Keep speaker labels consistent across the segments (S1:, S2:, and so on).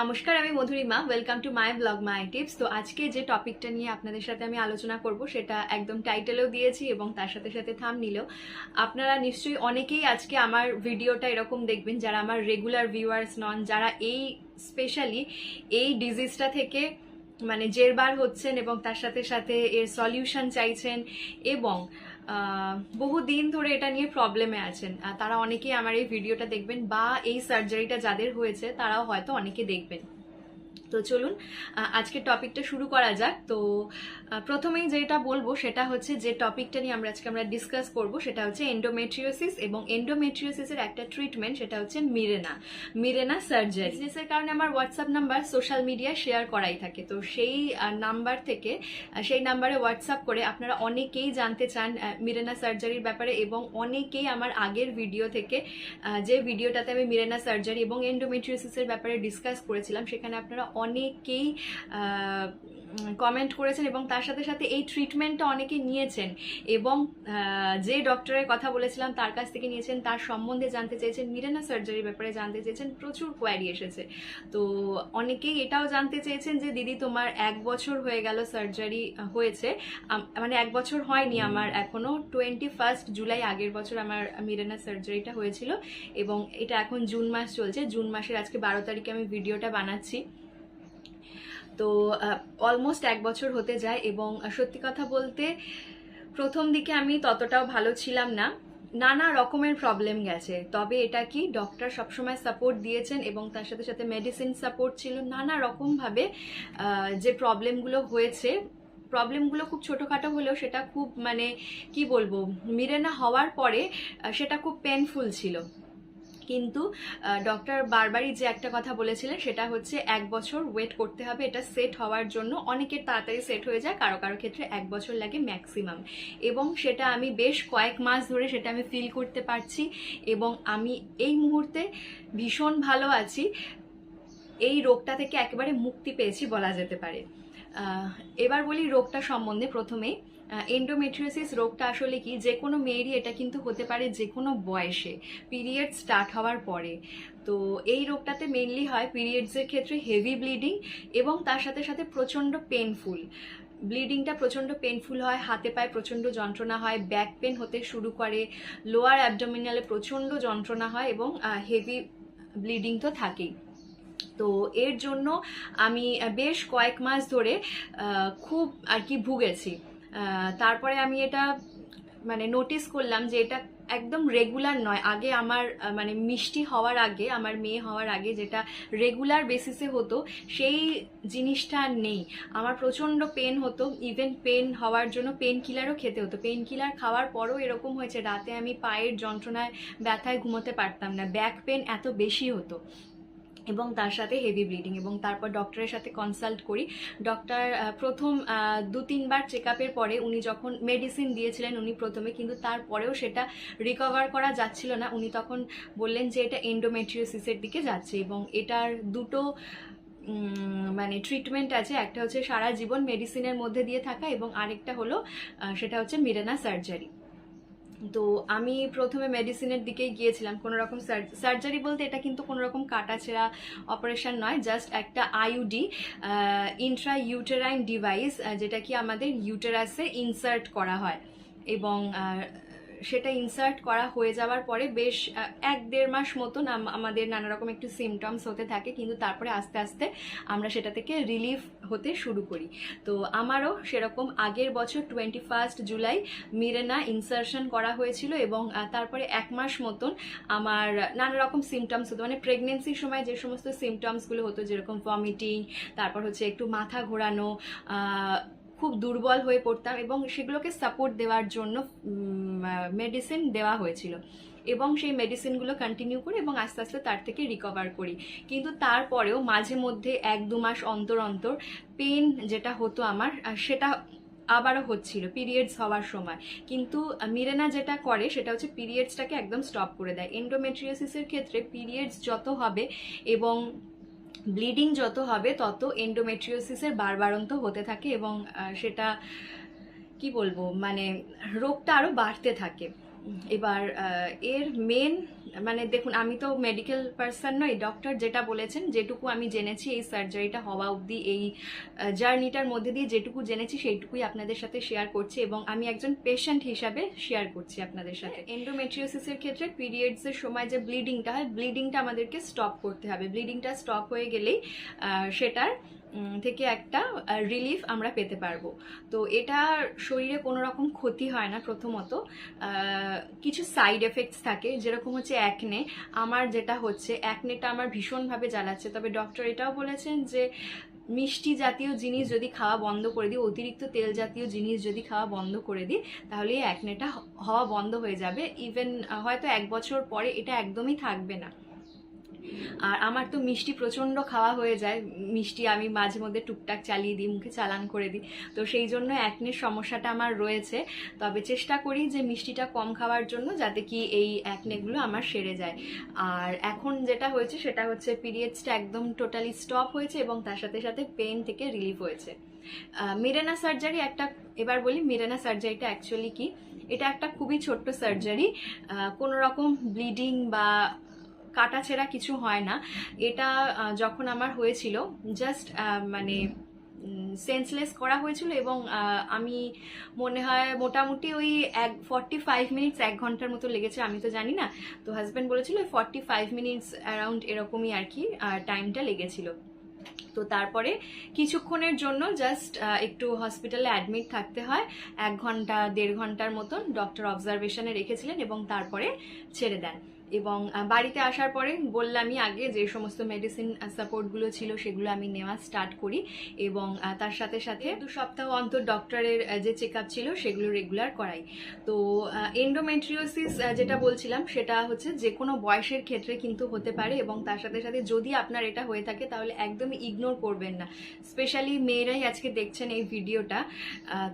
S1: নমস্কার, আমি Madhurima. Welcome to my blog my tips তো আজকে যে টপিকটা নিয়ে আপনাদের সাথে আমি আলোচনা করব, সেটা একদম টাইটেলেও দিয়েছি এবং তার সাথে সাথে থাম নিলেও আপনারা নিশ্চয়ই অনেকেই আজকে আমার ভিডিওটা এরকম দেখবেন, যারা আমার রেগুলার ভিউয়ার্স নন, যারা এই স্পেশালি এই ডিজিজটা থেকে মানে জেরবার হচ্ছেন এবং তার সাথে সাথে এর সলিউশন চাইছেন এবং বহুদিন ধরে এটা নিয়ে প্রবলেমে আছেন। তারা অনেকেই আমার এই ভিডিওটা দেখবেন বা এই সার্জারিটা যাদের হয়েছে, তারাও হয়তো অনেকে দেখবেন। তো চলুন আহ, আজকের টপিকটা শুরু করা যাক। তো প্রথমেই যেটা বলব সেটা হচ্ছে যে টপিকটা নিয়ে আমরা আজকে আমরা ডিসকাস করব সেটা হচ্ছে এন্ডোমেট্রিওসিস এবং এন্ডোমেট্রিওসিসের একটা ট্রিটমেন্ট সেটা হচ্ছে মিরেনা মিরেনা সার্জারি বিজনেসের কারণে আমার হোয়াটসঅ্যাপ নাম্বার সোশ্যাল মিডিয়ায় শেয়ার করাই থাকে। তো সেই নাম্বার থেকে সেই নাম্বারে হোয়াটসঅ্যাপ করে আপনারা অনেকেই জানতে চান মিরেনা সার্জারির ব্যাপারে এবং অনেকেই আমার আগের ভিডিও থেকে যে ভিডিওটাতে আমি মিরেনা সার্জারি এবং এন্ডোমেট্রিওসিসের ব্যাপারে ডিসকাস করেছিলাম সেখানে আপনারা অনেকেই কমেন্ট করেছেন এবং তার সাথে সাথে এই ট্রিটমেন্টটা অনেকে নিয়েছেন এবং যে ডক্টরের কথা বলেছিলাম তার কাছ থেকে নিয়েছেন তার সম্বন্ধে জানতে চেয়েছেন মিরেনা সার্জারির ব্যাপারে জানতে চেয়েছেন প্রচুর কোয়ারি এসেছে। তো অনেকেই এটাও জানতে চেয়েছেন যে দিদি তোমার এক বছর হয়ে গেল সার্জারি হয়েছে। মানে এক বছর হয়নি আমার এখনও টোয়েন্টি ফার্স্ট জুলাই আগের বছর আমার মিরেনা সার্জারিটা হয়েছিল এবং এটা এখন জুন মাস চলছে। জুন মাসের আজকে বারো তারিখে আমি ভিডিওটা বানাচ্ছি। তো অলমোস্ট এক বছর হতে যায় এবং সত্যি কথা বলতে প্রথম দিকে আমি ততটাও ভালো ছিলাম না। নানা রকমের প্রবলেম গেছে। তবে এটা কি? ডক্টর সবসময় সাপোর্ট দিয়েছেন এবং তার সাথে সাথে মেডিসিন সাপোর্ট ছিল। নানা রকমভাবে যে প্রবলেমগুলো হয়েছে প্রবলেমগুলো খুব ছোটোখাটো হলেও সেটা খুব মানে কি বলব মিরেনা হওয়ার পরে সেটা খুব পেনফুল ছিল। কিন্তু ডক্টর বারবারই যে একটা কথা বলেছিলেন, সেটা হচ্ছে এক বছর ওয়েট করতে হবে, এটা সেট হওয়ার জন্য অনেকের তাড়াতাড়ি সেট হয়ে যায়, কারও কারও ক্ষেত্রে এক বছর লাগে ম্যাক্সিমাম এবং সেটা আমি বেশ কয়েক মাস ধরে সেটা আমি ফিল করতে পারছি এবং আমি এই মুহূর্তে ভীষণ ভালো আছি। এই রোগটা থেকে একেবারে মুক্তি পেয়েছি বলা যেতে পারে। এবার বলি রোগটা সম্বন্ধে প্রথমেই। এন্ডোমেট্রিওসিস রোগটা আসলে কি? যে কোনো মেয়েরই এটা কিন্তু হতে পারে যে কোনো বয়সে পিরিয়ড স্টার্ট হওয়ার পরে। তো এই রোগটাতে মেনলি হয় পিরিয়ডসের ক্ষেত্রে হেভি ব্লিডিং এবং তার সাথে সাথে প্রচণ্ড পেনফুল ব্লিডিংটা প্রচণ্ড পেনফুল হয়, হাতে পায়ে প্রচণ্ড যন্ত্রণা হয় ব্যাক পেন হতে শুরু করে লোয়ার অ্যাবডোমিনালে প্রচণ্ড যন্ত্রণা হয় এবং হেভি ব্লিডিং তো থাকেই। তো এর জন্য আমি বেশ কয়েক মাস ধরে খুব আর কি ভুগেছি। তারপরে আমি এটা মানে নোটিস করলাম যে এটা একদম রেগুলার নয়। আগে আমার মানে মিষ্টি হওয়ার আগে, আমার মেয়ে হওয়ার আগে যেটা রেগুলার বেসিসে হতো, সেই জিনিসটা নেই। আমার প্রচণ্ড পেন হতো। ইভেন পেন হওয়ার জন্য পেন কিলারও খেতে হতো। পেন কিলার খাওয়ার পরও এরকম হয়েছে, রাতে আমি পায়ের যন্ত্রণায়, ব্যথায় ঘুমোতে পারতাম না। ব্যাক পেন এত বেশি হতো। এবং তার সাথে হেভি ব্লিডিং এবং তারপর ডক্টরের সাথে কনসাল্ট করি। ডক্টর প্রথম দু তিনবার চেক আপের পরে উনি যখন মেডিসিন দিয়েছিলেন, উনি প্রথমে কিন্তু তারপরেও সেটা রিকভার করা যাচ্ছিল না। উনি তখন বললেন যে এটা এন্ডোমেট্রিওসিসের দিকে যাচ্ছে এবং এটার দুটো মানে ট্রিটমেন্ট আছে। একটা হচ্ছে সারা জীবন মেডিসিনের মধ্যে দিয়ে থাকা এবং আরেকটা হলো সেটা হচ্ছে মিরেনা সার্জারি তো আমি প্রথমে মেডিসিনের দিকেই গিয়েছিলাম কোনো রকম সার্জারি বলতে এটা কিন্তু কোনো রকম কাটাছেঁড়া অপারেশন নয় জাস্ট একটা আইউডি ইন্ট্রা ইউটেরাইন ডিভাইস যেটা কি আমাদের ইউটেরাসে ইনসার্ট করা হয়। এবং সেটা ইনসার্ট করা হয়ে যাওয়ার পরে বেশ এক দেড় মাস মতন আম- আমাদের নানা রকম একটু সিমটমস হতে থাকে, কিন্তু তারপরে আস্তে আস্তে আমরা সেটা থেকে রিলিফ হতে শুরু করি। তো আমারও সেরকম আগের বছর twenty first July Mirena insertion করা হয়েছিল এবং তারপরে এক মাস মতন আমার নানা রকম সিমটমস হতো। মানে প্রেগনেন্সির সময় যে সমস্ত সিমটমসগুলো হতো, যেরকম ভমিটিং তারপর হচ্ছে একটু মাথা ঘোরানো খুব দুর্বল হয়ে পড়তাম এবং সেগুলোকে সাপোর্ট দেওয়ার জন্য মেডিসিন দেওয়া হয়েছিল। এবং সেই মেডিসিনগুলো কন্টিনিউ করি এবং আস্তে আস্তে তার থেকে রিকভার করি। কিন্তু তারপরেও মাঝে মধ্যে এক দু মাস অন্তর অন্তর পেন যেটা হতো আমার সেটা আবারও হচ্ছিল পিরিয়ডস হওয়ার সময়। কিন্তু মিরেনা যেটা করে সেটা হচ্ছে পিরিয়ডসটাকে একদম স্টপ করে দেয়। এন্ডোমেট্রিওসিসের ক্ষেত্রে পিরিয়ডস যত হবে এবং ব্লিডিং যত হবে, তত এন্ডোমেট্রিওসিসের বারবারন্ত হতে থাকে এবং সেটা, কি বলব মানে রোগটা আরও বাড়তে থাকে। এবার এর মেন মানে দেখুন আমি তো মেডিকেল পার্সন নই ডক্টর যেটা বলেছেন যেটুকু আমি জেনেছি এই সার্জারিটা হওয়া অবধি এই জার্নিটার মধ্যে দিয়ে যেটুকু জেনেছি সেইটুকুই আপনাদের সাথে শেয়ার করছি এবং আমি একজন পেশেন্ট হিসাবে শেয়ার করছি আপনাদের সাথে। এন্ডোমেট্রিওসিসের ক্ষেত্রে পিরিয়ডসের সময় যে ব্লিডিংটা হয় ব্লিডিংটা আমাদেরকে স্টপ করতে হবে। ব্লিডিংটা স্টপ হয়ে গেলেই সেটার থেকে একটা রিলিফ আমরা পেতে পারব। তো এটা শরীরে কোনো রকম ক্ষতি হয় না প্রথমত। কিছু সাইড এফেক্টস থাকে, যেরকম হচ্ছে অ্যাকনে আমার যেটা হচ্ছে অ্যাকনেটা আমার ভীষণভাবে জ্বালাচ্ছে। তবে ডক্টর এটাও বলেছেন যে, মিষ্টি জাতীয় জিনিস যদি খাওয়া বন্ধ করে দিই, অতিরিক্ত তেল জাতীয় জিনিস যদি খাওয়া বন্ধ করে দিই, তাহলে এই অ্যাকনেটা হওয়া বন্ধ হয়ে যাবে। ইভেন হয়তো এক বছর পরে এটা একদমই থাকবে না। আর আমার তো মিষ্টি প্রচণ্ড খাওয়া হয়ে যায়। মিষ্টি আমি মাঝে মধ্যে টুকটাক চালিয়ে দিই, মুখে চালান করে দিই। তো সেই জন্য অ্যাকনের সমস্যাটা আমার রয়েছে। তবে চেষ্টা করি যে মিষ্টিটা কম খাওয়ার জন্য যাতে কি এই অ্যাকনেগুলো আমার সেরে যায়। আর এখন যেটা হয়েছে সেটা হচ্ছে পিরিয়ডসটা একদম টোটালি স্টপ হয়েছে এবং তার সাথে সাথে পেন থেকে রিলিফ হয়েছে। মিরেনা সার্জারি একটা, এবার বলি মিরেনা সার্জারিটা অ্যাকচুয়ালি কি? এটা একটা খুবই ছোট্ট সার্জারি কোনো রকম ব্লিডিং বা কাটাছেঁড়া কিছু হয় না। এটা যখন আমার হয়েছিল জাস্ট মানে সেন্সলেস করা হয়েছিল এবং আমি মনে হয় মোটামুটি ওই এক ফর্টি ফাইভ মিনিটস এক ঘণ্টার মতো লেগেছে, আমি তো জানি না। তো হাজব্যান্ড বলেছিল ফর্টি ফাইভ মিনিটস অ্যারাউন্ড এরকমই আর কি টাইমটা লেগেছিল। তো তারপরে কিছুক্ষণের জন্য জাস্ট একটু হসপিটালে অ্যাডমিট থাকতে হয়। এক ঘণ্টা, দেড় ঘণ্টার মতন ডক্টর অবজারভেশনে রেখেছিলেন এবং তারপরে ছেড়ে দেন। এবং বাড়িতে আসার পরে বললামই আগে যে সমস্ত মেডিসিন সাপোর্টগুলো ছিল সেগুলো আমি নেওয়া স্টার্ট করি এবং তার সাথে সাথে দু সপ্তাহ অন্তর ডক্টরের যে চেক ছিল সেগুলো রেগুলার করাই। তো এন্ডোমেট্রিওসিস যেটা বলছিলাম সেটা হচ্ছে যে কোনো বয়সের ক্ষেত্রে কিন্তু হতে পারে এবং তার সাথে সাথে যদি আপনার এটা হয়ে থাকে তাহলে একদমই ইগনোর করবেন না। স্পেশালি মেয়েরাই আজকে দেখছেন এই ভিডিওটা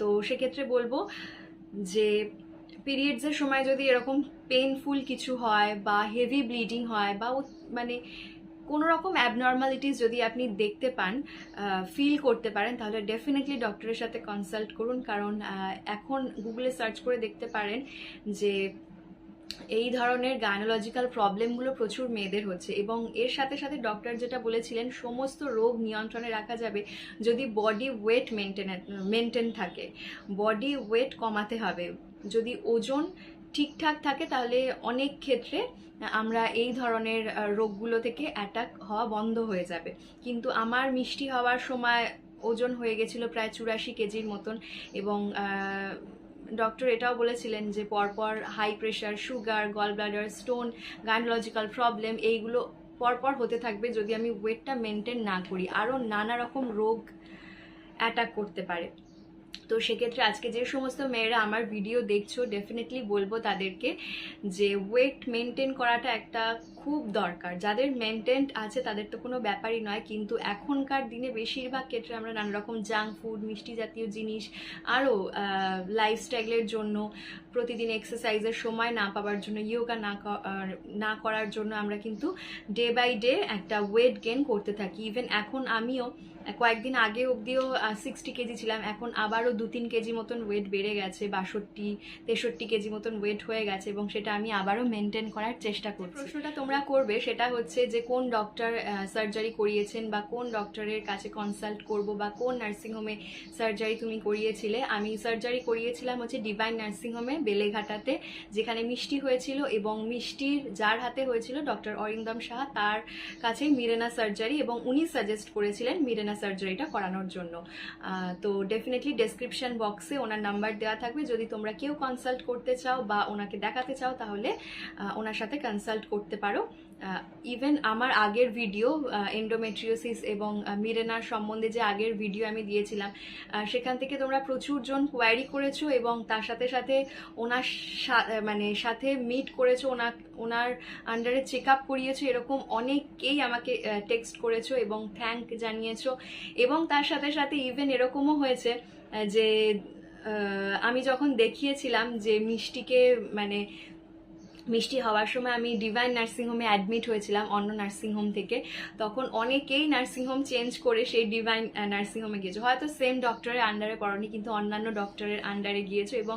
S1: তো সেক্ষেত্রে বলব যে পিরিয়ডসের সময় যদি এরকম পেনফুল কিছু হয় বা হেভি ব্লিডিং হয় বা মানে কোনো রকম অ্যাবনর্মালিটিস যদি আপনি দেখতে পান ফিল করতে পারেন, তাহলে ডেফিনেটলি ডক্টরের সাথে কনসাল্ট করুন। কারণ এখন গুগলে সার্চ করে দেখতে পারেন যে এই ধরনের গাইনোলজিক্যাল প্রবলেমগুলো প্রচুর মেয়েদের হচ্ছে। এবং এর সাথে সাথে ডক্টর যেটা বলেছিলেন, সমস্ত রোগ নিয়ন্ত্রণে রাখা যাবে যদি বডি ওয়েট মেনটেন মেনটেন থাকে। বডি ওয়েট কমাতে হবে। যদি ওজন ঠিকঠাক থাকে, তাহলে অনেক ক্ষেত্রে আমরা এই ধরনের রোগগুলো থেকে অ্যাটাক হওয়া বন্ধ হয়ে যাবে। কিন্তু আমার মিষ্টি হওয়ার সময় ওজন হয়ে গেছিল প্রায় চুরাশি কেজির মতন এবং ডক্টর এটাও বলেছিলেন যে পরপর high pressure sugar gall bladder stone gynaecological problem এইগুলো পরপর হতে থাকবে যদি আমি ওয়েটটা মেনটেন না করি। আরও নানা রকম রোগ অ্যাটাক করতে পারে। তো সেক্ষেত্রে আজকে যে সমস্ত মেয়েরা আমার ভিডিও দেখছ ডেফিনেটলি বলব তাদেরকে যে ওয়েট মেনটেন করাটা একটা খুব দরকার। যাদের মেনটেন আছে তাদের তো কোনো ব্যাপারই নয়, কিন্তু এখনকার দিনে বেশিরভাগ ক্ষেত্রে আমরা নানা রকম জাঙ্ক ফুড মিষ্টি জাতীয় জিনিস, আরও লাইফস্টাইলের জন্য প্রতিদিন এক্সারসাইজের সময় না পাওয়ার জন্য ইয়োগা না না করার জন্য আমরা কিন্তু ডে বাই ডে একটা ওয়েট গেন করতে থাকি। ইভেন এখন আমিও কয়েকদিন আগে অবধিও সিক্সটি কেজি ছিলাম এখন আবারও দু তিন কেজি মতন ওয়েট বেড়ে গেছে বাষট্টি তেষট্টি কেজি মতন ওয়েট হয়ে গেছে এবং সেটা আমি আবারও মেনটেন করার চেষ্টা করছি। প্রশ্নটা তোমরা করবে সেটা হচ্ছে যে কোন ডক্টর সার্জারি করিয়েছেন বা কোন ডক্টরের কাছে কনসাল্ট করব বা কোন নার্সিংহোমে সার্জারি তুমি করিয়েছিলে? আমি সার্জারি করিয়েছিলাম হচ্ছে ডিভাইন নার্সিংহোমে বেলেঘাটাতে, যেখানে মিষ্টি হয়েছিল এবং মিষ্টির যার হাতে হয়েছিল ডক্টর অরিন্দম সাহা, তার কাছে মিরেনা সার্জারি এবং উনি সাজেস্ট করেছিলেন মিরেনা সার্জারিটা করানোর জন্য। তো ডেফিনেটলি ডেসক্রিপশন বক্সে ওনার নাম্বার দেওয়া থাকবে। যদি তোমরা কেউ কনসাল্ট করতে চাও বা ওনাকে দেখাতে চাও তাহলে ওনার সাথে কনসাল্ট করতে পারো। ইভেন আমার আগের ভিডিও এন্ডোমেট্রিওসিস এবং মিরেনার সম্বন্ধে যে আগের ভিডিও আমি দিয়েছিলাম সেখান থেকে তোমরা প্রচুর জন কোয়ারি করেছ এবং তার সাথে সাথে ওনার মানে সাথে মিট করেছ ওনার ওনার আন্ডারে চেক আপ করিয়েছো, এরকম অনেকেই আমাকে টেক্সট করেছ এবং থ্যাঙ্ক জানিয়েছো। এবং তার সাথে সাথে ইভেন এরকমও হয়েছে যে আমি যখন দেখিয়েছিলাম যে মিষ্টিকে মানে মিষ্টি হওয়ার সময় আমি ডিভাইন নার্সিংহোমে অ্যাডমিট হয়েছিলাম, অন্য নার্সিংহোম থেকে। তখন অনেকেই নার্সিংহোম চেঞ্জ করে সেই ডিভাইন নার্সিংহোমে গিয়েছো। হয়তো সেম ডক্টরের আন্ডারে পড়নি, কিন্তু অন্যান্য ডক্টরের আন্ডারে গিয়েছো এবং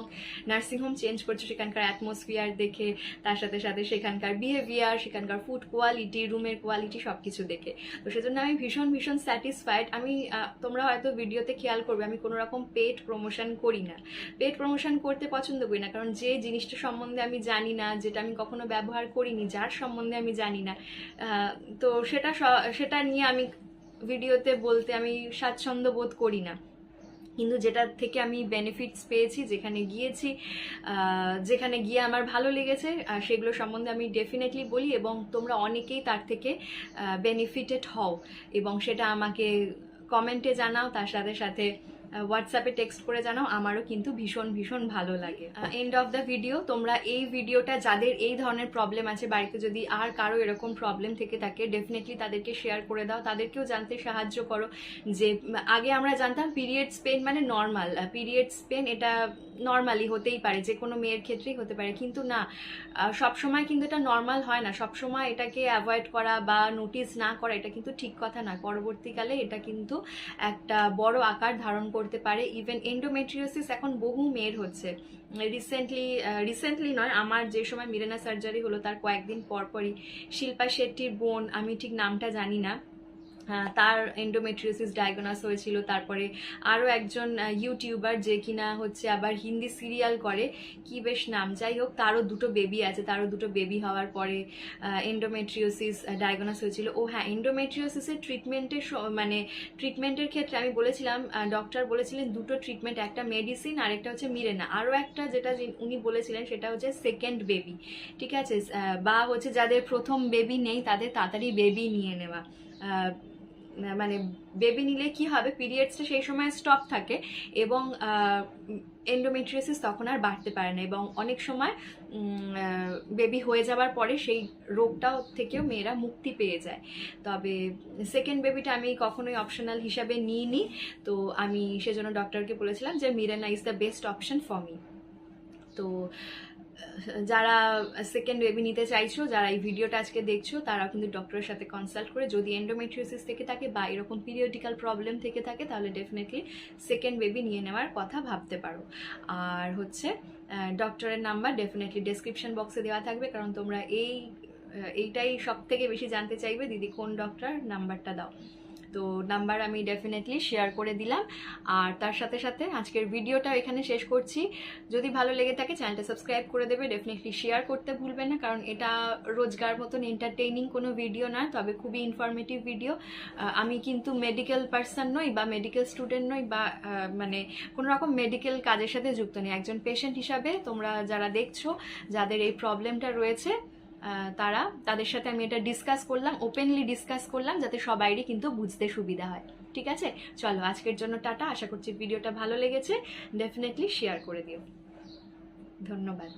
S1: নার্সিংহোম চেঞ্জ করছ সেখানকার অ্যাটমসফিয়ার দেখে, তার সাথে সাথে সেখানকার বিহেভিয়ার সেখানকার ফুড কোয়ালিটি রুমের কোয়ালিটি সব কিছু দেখে। তো সেজন্য আমি ভীষণ ভীষণ স্যাটিসফাইড আমি তোমরা হয়তো ভিডিওতে খেয়াল করবে, আমি কোনো রকম পেট প্রমোশন করি না। পেট প্রমোশন করতে পছন্দ করি না, কারণ যে জিনিসটা সম্বন্ধে আমি জানি না, যেটা আমি কখনো ব্যবহার করিনি, যার সম্বন্ধে আমি জানি না। তো সেটা সেটা নিয়ে আমি ভিডিওতে বলতে আমি স্বাচ্ছন্দ্য বোধ করি না। কিন্তু যেটা থেকে আমি বেনিফিটস পেয়েছি, যেখানে গিয়েছি যেখানে গিয়ে আমার ভালো লেগেছে সেগুলো সম্বন্ধে আমি ডেফিনেটলি বলি এবং তোমরা অনেকেই তার থেকে বেনিফিটেড হও এবং সেটা আমাকে কমেন্টে জানাও, তার সাথে সাথে হোয়াটসঅ্যাপে টেক্সট করে জানাও আমারও কিন্তু ভীষণ ভীষণ ভালো লাগে। এন্ড অফ দ্য ভিডিও তোমরা এই ভিডিওটা যাদের এই ধরনের প্রবলেম আছে বাড়িতে যদি আর কারও এরকম প্রবলেম থেকে থাকে ডেফিনেটলি তাদেরকে শেয়ার করে দাও। তাদেরকেও জানতে সাহায্য করো যে আগে আমরা জানতাম পিরিয়ডস পেন মানে নর্মাল পিরিয়ডস পেন এটা নর্মালি হতেই পারে যে কোনো মেয়ের ক্ষেত্রেই হতে পারে। কিন্তু না সব সময় কিন্তু এটা নর্মাল হয় না। সব সময় এটাকে অ্যাভয়েড করা বা নোটিস না করা এটা কিন্তু ঠিক কথা না। পরবর্তীকালে এটা কিন্তু একটা বড় আকার ধারণ করতে পারে। ইভেন এন্ডোমেট্রিওসিস এখন বহু মেয়ের হচ্ছে। রিসেন্টলি রিসেন্টলি নয়, আমার যে সময় মিরেনা সার্জারি হলো, তার কয়েকদিন পরপরই শিল্পা শেট্টির বোন, আমি ঠিক নামটা জানি না। তার এন্ডোমেট্রিওসিস ডায়াগনোস হয়েছিল। তারপরে আরও একজন ইউটিউবার যে কিনা হচ্ছে আবার হিন্দি সিরিয়াল করে, কি বেশ নাম। যাই হোক, তারও দুটো বেবি আছে, তারও দুটো বেবি হওয়ার পরে এন্ডোমেট্রিওসিস ডায়াগনোস হয়েছিল। ও হ্যাঁ এন্ডোমেট্রিওসিসের ট্রিটমেন্টের মানে ট্রিটমেন্টের ক্ষেত্রে আমি বলেছিলাম ডক্টর বলেছিলেন দুটো ট্রিটমেন্ট একটা মেডিসিন আর একটা হচ্ছে মিরেনা আরও একটা যেটা উনি বলেছিলেন, সেটা হচ্ছে সেকেন্ড বেবি ঠিক আছে? বা হচ্ছে যাদের প্রথম বেবি নেই, তাদের তাড়াতাড়ি বেবি নিয়ে নেওয়া। মানে বেবি নিলে কি হবে? পিরিয়ডসটা সেই সময় স্টপ থাকে এবং এন্ডোমেট্রিয়াসিস তখন আর বাড়তে পারে না এবং অনেক সময় বেবি হয়ে যাওয়ার পরে সেই রোগটা থেকেও মেয়েরা মুক্তি পেয়ে যায়। তবে সেকেন্ড বেবিটা আমি কখনোই অপশনাল হিসাবে নিইনি। তো আমি সেজন্য ডক্টরকে বলেছিলাম যে Mirena is the best option for me তো যারা সেকেন্ড বেবি নিতে চাইছো, যারা এই ভিডিওটা আজকে দেখছ, তারা কিন্তু ডক্টরের সাথে কনসাল্ট করে যদি এন্ডোমেট্রিওসিস থেকে থাকে বা এরকম পিরিয়ডিক্যাল প্রবলেম থেকে থাকে, তাহলে ডেফিনেটলি সেকেন্ড বেবি নিয়ে নেওয়ার কথা ভাবতে পারো। আর হচ্ছে ডক্টরের নাম্বার ডেফিনেটলি ডেসক্রিপশন বক্সে দেওয়া থাকবে, কারণ তোমরা এই এইটাই সব থেকে বেশি জানতে চাইবে। দিদি, কোন ডক্টর নাম্বারটা দাও। তো নাম্বার আমি ডেফিনেটলি শেয়ার করে দিলাম। আর তার সাথে সাথে আজকের ভিডিওটা এখানে শেষ করছি। যদি ভালো লেগে থাকে চ্যানেলটা সাবস্ক্রাইব করে দেবে। ডেফিনেটলি শেয়ার করতে ভুলবেন না, কারণ এটা রোজগার মতন এন্টারটেইনিং কোনো ভিডিও না, তবে খুবই ইনফরমেটিভ ভিডিও আমি কিন্তু মেডিকেল পার্সন নই বা মেডিকেল স্টুডেন্ট নই বা মানে কোনো রকম মেডিকেল কাজের সাথে যুক্ত নেই। একজন পেশেন্ট হিসাবে তোমরা যারা দেখছ, যাদের এই প্রবলেমটা রয়েছে তারা তাদের সাথে আমি এটা ডিসকাস করলাম ওপেনলি ডিসকাস করলাম, যাতে সবাইরই কিন্তু বুঝতে সুবিধা হয়। ঠিক আছে? চলো, আজকের জন্য টাটা। আশা করছি ভিডিওটা ভালো লেগেছে। ডেফিনেটলি শেয়ার করে দিও। ধন্যবাদ।